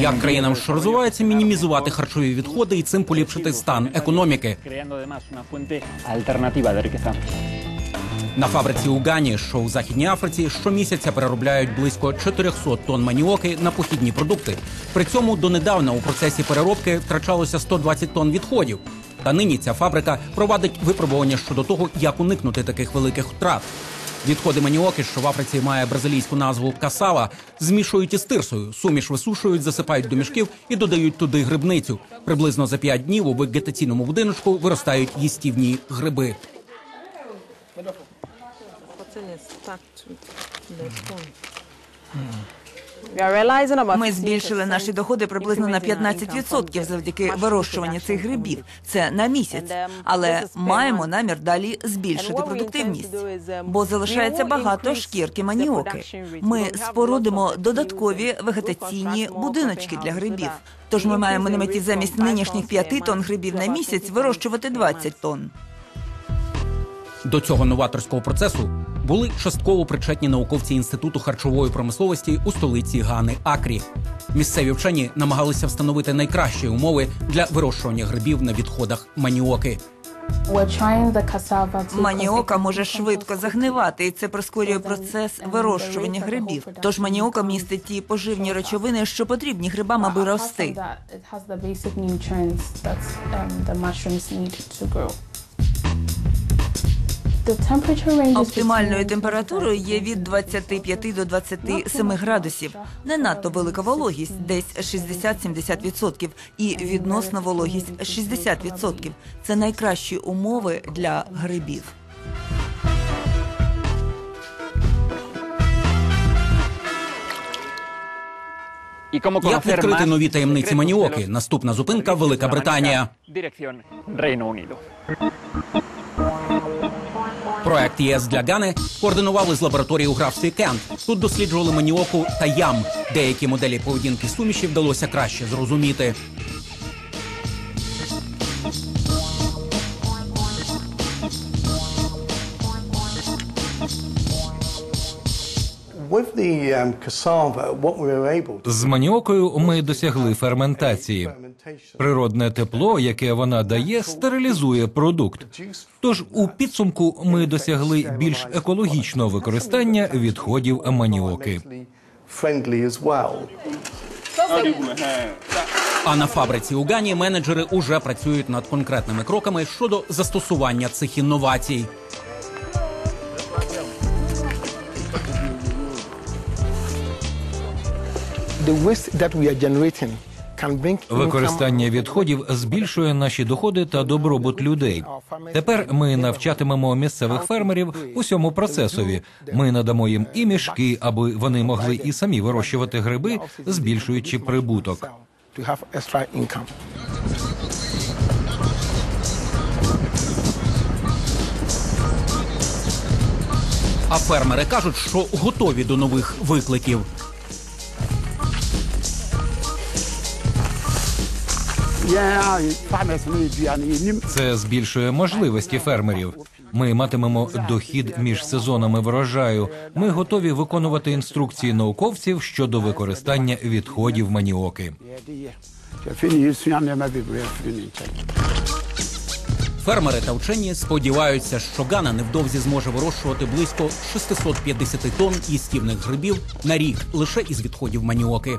Як країнам, що розвиваються, мінімізувати харчові відходи і цим поліпшити стан економіки. На фабриці у Гані, що у Західній Африці, щомісяця переробляють близько 400 тонн маніоки на похідні продукти. При цьому донедавна у процесі переробки втрачалося 120 тонн відходів. Та нині ця фабрика провадить випробування щодо того, як уникнути таких великих втрат. Відходи маніоки, що в Африці має бразилійську назву касава, змішують із тирсою. Суміш висушують, засипають до мішків і додають туди грибницю. Приблизно за 5 днів у вегетаційному будиночку виростають їстівні гриби. Ми збільшили наші доходи приблизно на 15% завдяки вирощуванню цих грибів. Це на місяць, але маємо намір далі збільшити продуктивність, бо залишається багато шкірки маніоки. Ми спорудимо додаткові вегетаційні будиночки для грибів. Тож ми маємо на меті замість нинішніх 5 тонн грибів на місяць вирощувати 20 тонн. До цього новаторського процесу були частково причетні науковці інституту харчової промисловості у столиці Гани Акрі. Місцеві вчені намагалися встановити найкращі умови для вирощування грибів на відходах маніоки. Маніока може швидко загнивати, і це прискорює процес вирощування грибів. Тож маніока містить ті поживні речовини, що потрібні грибам, аби рости. Оптимальною температурою є від 25 до 27 градусів. Не надто велика вологість, десь 60-70%, і відносна вологість 60%. Це найкращі умови для грибів. Як відкрити нові таємниці маніоки? Наступна зупинка Велика Британія. Проект ЄС для Гани координували з лабораторією у графстві Кент. Тут досліджували маніоку та ям. Деякі моделі поведінки суміші вдалося краще зрозуміти. З маніокою ми досягли ферментації. Природне тепло, яке вона дає, стерилізує продукт. Тож у підсумку ми досягли більш екологічного використання відходів маніоки. friendly. А на фабриці у Гані менеджери уже працюють над конкретними кроками щодо застосування цих інновацій. Використання відходів збільшує наші доходи та добробут людей. Тепер ми навчатимемо місцевих фермерів усьому процесові. Ми надамо їм і мішки, аби вони могли і самі вирощувати гриби, збільшуючи прибуток. А фермери кажуть, що готові до нових викликів. Це збільшує можливості фермерів. Ми матимемо дохід між сезонами врожаю. Ми готові виконувати інструкції науковців щодо використання відходів маніоки. Фермери та вчені сподіваються, що Гана невдовзі зможе вирощувати близько 650 тонн їстівних грибів на рік лише із відходів маніоки.